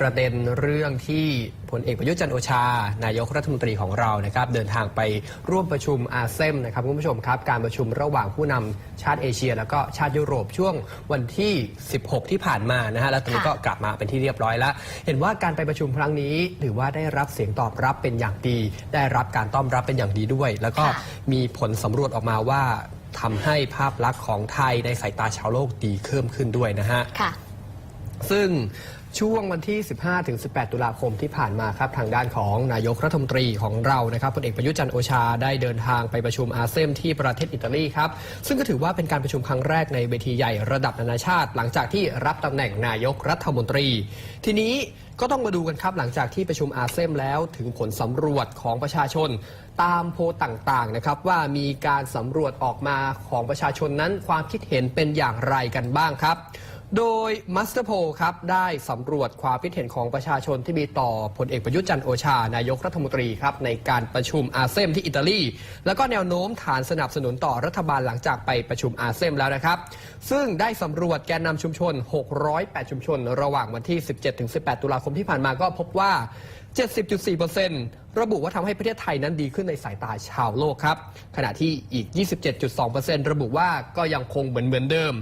ประเด็นเรื่องที่พลเอกประยุทธ์จันทร์โอชา นายกรัฐมนตรีของเรานะครับเดินทางไปร่วมประชุมอาเซมนะครับคุณผู้ชมครับ การประชุมระหว่างผู้นำชาติเอเชีย แล้วก็ชาติยุโรปช่วงวันที่ 16 ที่ผ่านมานะฮะแล้วตอนนี้ก็ค่ะกลับมาเป็นที่เรียบร้อยแล้ว เห็นว่าการไปประชุมครั้งนี้ถือว่าได้รับเสียงตอบรับเป็นอย่างดี ได้รับการต้อนรับเป็นอย่างดีด้วย แล้วก็ค่ะมีผลสำรวจออกมาว่าทำให้ภาพลักษณ์ของไทยในสายตาชาวโลกดีเพิ่มขึ้นด้วยนะฮะ ค่ะ ซึ่ง ช่วงวันที่ 15 ถึง 18 ตุลาคมที่ผ่านมาครับ ทางด้านของนายกรัฐมนตรีของเรานะครับพลเอกประยุทธ์จันโอชาได้เดินทางไปประชุมอาเซียนที่ประเทศอิตาลีครับ ซึ่งก็ถือว่าเป็นการประชุมครั้งแรกในเวทีใหญ่ระดับนานาชาติ หลังจากที่รับตำแหน่งนายกรัฐมนตรี ทีนี้ก็ต้องมาดูกันครับหลังจากที่ประชุมอาเซียนแล้วถึงผลสำรวจของประชาชน ตามโพลต่างๆนะครับว่ามีการสำรวจออกมาของประชาชนนั้นความคิดเห็นเป็นอย่างไรกันบ้างครับ โดยมัสเตอร์โพครับได้สำรวจความคิดเห็นของประชาชนที่มีต่อพลเอกประยุทธ์จันโอชา นายกรัฐมนตรีครับในการประชุมอาเซียนที่อิตาลี แล้วก็แนวโน้มฐานสนับสนุนต่อรัฐบาลหลังจากไปประชุมอาเซียนแล้วนะครับ ซึ่งได้สำรวจแกนนำชุมชน 608 ชุมชน ระหว่างวันที่ 17-18 ตุลาคมที่ผ่านมาก็พบว่า 70.4% ระบุว่าทำให้ประเทศไทยนั้นดีขึ้นในสายตาชาวโลกครับ ขณะที่อีก 27.2%ระบุว่าก็ยังคงเหมือนเหมือนเดิม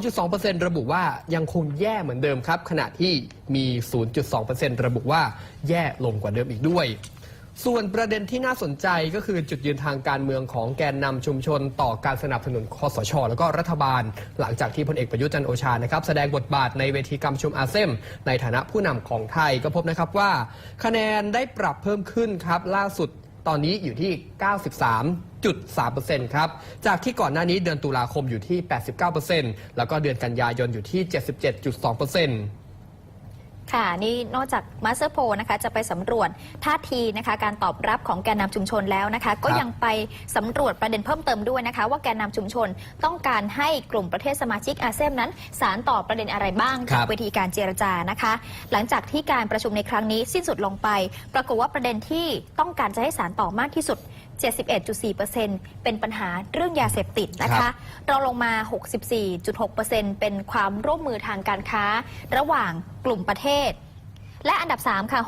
2.2%ระบุว่ายังคงแย่เหมือนเดิมครับ ขณะที่มี 0.2%ระบุว่าแย่ลงกว่าเดิมอีกด้วย ส่วนประเด็นที่น่าสนใจก็คือจุดยืนทางการเมืองของแกนนำชุมชน ต่อการสนับสนุนคอสช แล้วก็รัฐบาล หลังจากที่พลเอกประยุทธ์จันโอชานะครับแสดงบทบาทในเวทีการประชุมอาเซียนในฐานะผู้นำของไทยก็พบนะครับว่า คะแนนได้ปรับเพิ่มขึ้นครับล่าสุดตอนนี้อยู่ที่ 93.3%ครับ จากที่ก่อนหน้านี้เดือนตุลาคมอยู่ที่ 89%แล้วก็เดือนกันยายนอยู่ที่ 77.2% ค่ะ นี่นอกจากมาสเตอร์โพนะคะจะไปสำรวจท่าทีนะคะการตอบรับของแกนนำชุมชนแล้วนะคะ ก็ยังไปสำรวจประเด็นเพิ่มเติมด้วยนะคะ ว่าแกนนำชุมชนต้องการให้กลุ่มประเทศสมาชิกอาเซียนนั้น สารต่อประเด็นอะไรบ้างครัจากบเวทีการเจรจานะคะ หลังจากที่การประชุมในครั้งนี้สิ้นสุดลงไป ปรากฏว่าประเด็นที่ต้องการจะให้สารต่อมากที่สุด 71.4%เป็นปัญหาเรื่องยาเสพติดนะครัคะบเราลงมา 64.6%เป็นความร่วมมือทางการค้า ระหว่างกลุ่มประเทศ และอันดับ 3 ค่ะ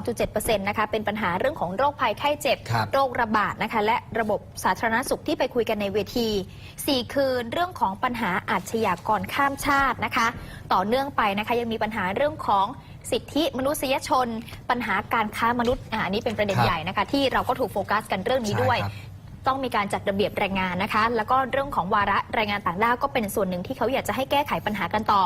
62.7%นะคะเป็นปัญหาเรื่องของโรคภัยไข้เจ็บครับโรคระบาดนะคะ และระบบสาธารณสุขที่ไปคุยกันในเวที 4 คือเรื่องของปัญหาอาชญากรข้ามชาตินะคะ ต่อเนื่องไปนะคะยังมีปัญหาเรื่องของ สิทธิมนุษยชน ปัญหาการค้ามนุษย์อ่าอันนี้เป็นประเด็นครับ ใหญ่นะคะ ที่เราก็ถูกโฟกัสกันเรื่องนี้ด้วย ใช่ครับ ต้องมีการจัดระเบียบแรงงานนะคะ แล้วก็เรื่องของวาระแรงงานต่างด้าวก็เป็นส่วนหนึ่งที่เขาอยากจะให้แก้ไขปัญหากันต่อ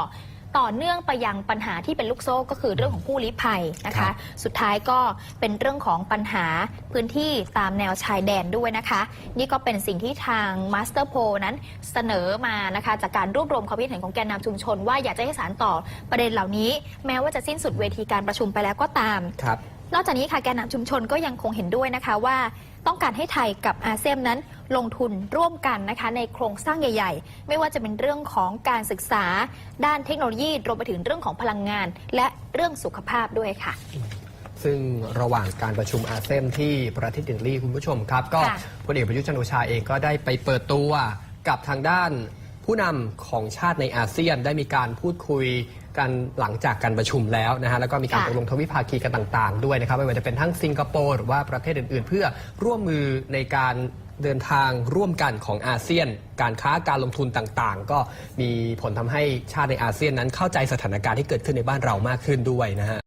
ต่อเนื่องไปยังปัญหาที่เป็นลูกโซ่ก็คือเรื่องของผู้ลี้ภัยนะครัคะ บ สุดท้ายก็เป็นเรื่องของปัญหาพื้นที่ตามแนวชายแดนด้วยนะคะ นี่ก็เป็นสิ่งที่ทางมาสเตอร์โพนั้นเสนอมานะคะ จากการรวบรวมความคิดเห็นของแกนนำชุมชน ว่าอยากจะให้สารต่อประเด็นเหล่านี้ แม้ว่าจะสิ้นสุดเวทีการประชุมไปแล้วก็ตาม ครับ นอกจากนี้ค่ะแกนนำชุมชนก็ยังคงเห็นด้วยนะคะว่า ต้องการให้ไทยกับอาเซียนนั้นลงทุนร่วมกันนะคะในโครงสร้างใหญ่ ๆ ไม่ว่าจะเป็นเรื่องของการศึกษา ด้านเทคโนโลยีรวมไปถึงเรื่องของพลังงาน และเรื่องสุขภาพด้วยค่ะ ซึ่งระหว่างการประชุมอาเซียนที่ประเทศอิตาลีคุณผู้ชมครับ ก็ค่ะพลเอกประยุทธ์จันทร์โอชาเองก็ได้ไปเปิดตัวกับทางด้านผู้นำของชาติในอาเซียนได้มีการพูดคุย กันหลังจากการประชุมแล้วนะฮะแล้วก็มีการค่ะตกลงทวิภาคีกันต่าง ๆ ด้วยนะครับไม่ว่าจะเป็นทั้งสิงคโปร์หรือว่าประเทศอื่น ๆ เพื่อร่วมมือในการเดินทางร่วมกันของอาเซียน การค้าการลงทุนต่างๆ ก็มีผลทำให้ชาติในอาเซียนนั้นเข้าใจสถานการณ์ที่เกิดขึ้นในบ้านเรามากขึ้นด้วยนะฮะ